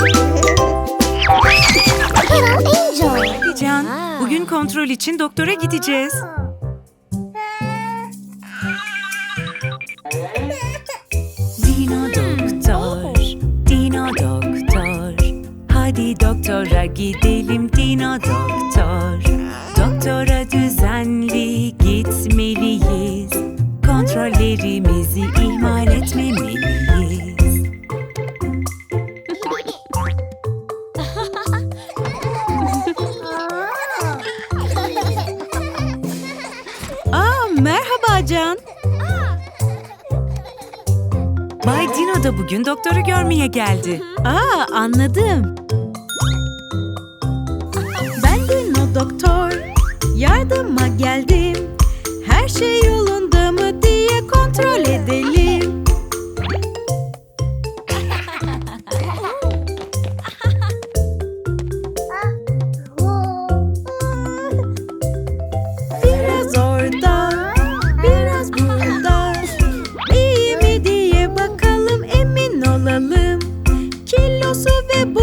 Hello Angel. Hadi Can, bugün kontrol için doktora gideceğiz. Dino doktor, Dino doktor. Hadi doktora gidelim Dino doktor. Doktora düzenli gitmeliyiz. Kontrollerimizi ihmal etmemeliyiz. Merhaba Can. Bay Dino da bugün doktoru görmeye geldi. Aa, anladım. Ben Dino doktor. Yardıma geldim. Her şey yolunda Kilosu ve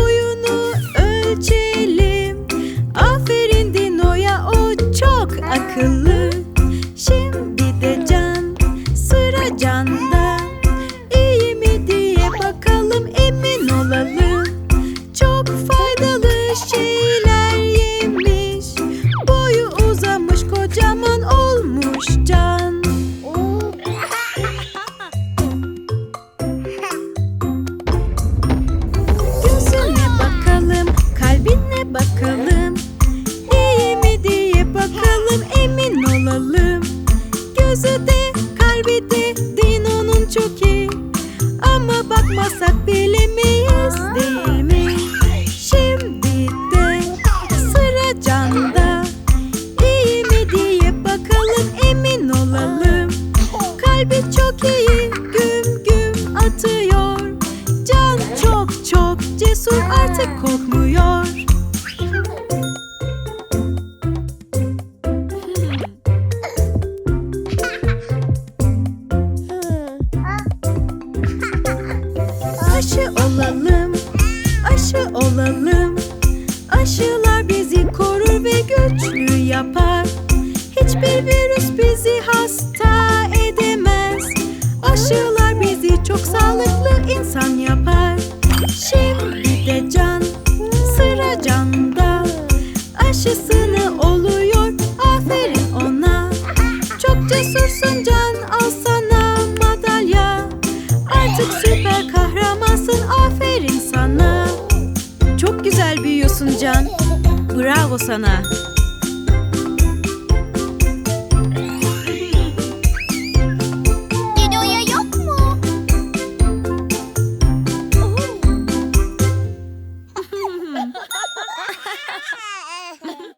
bilemeyiz değil mi? Şimdi de sıra Can'da. İyi mi diye bakalım, emin olalım. Kalbi çok iyi, güm güm atıyor. Can çok çok cesur artık korkmuyor. Aşı olalım. Aşılar bizi korur ve güçlü yapar. Hiçbir virüs bizi hasta edemez. Aşılar bizi çok sağlıklı insan yapar. Şimdi de can, sıra canda. Aşısını oluyor, aferin ona. Çok cesursun Çok güzel büyüyorsun Can. Bravo sana.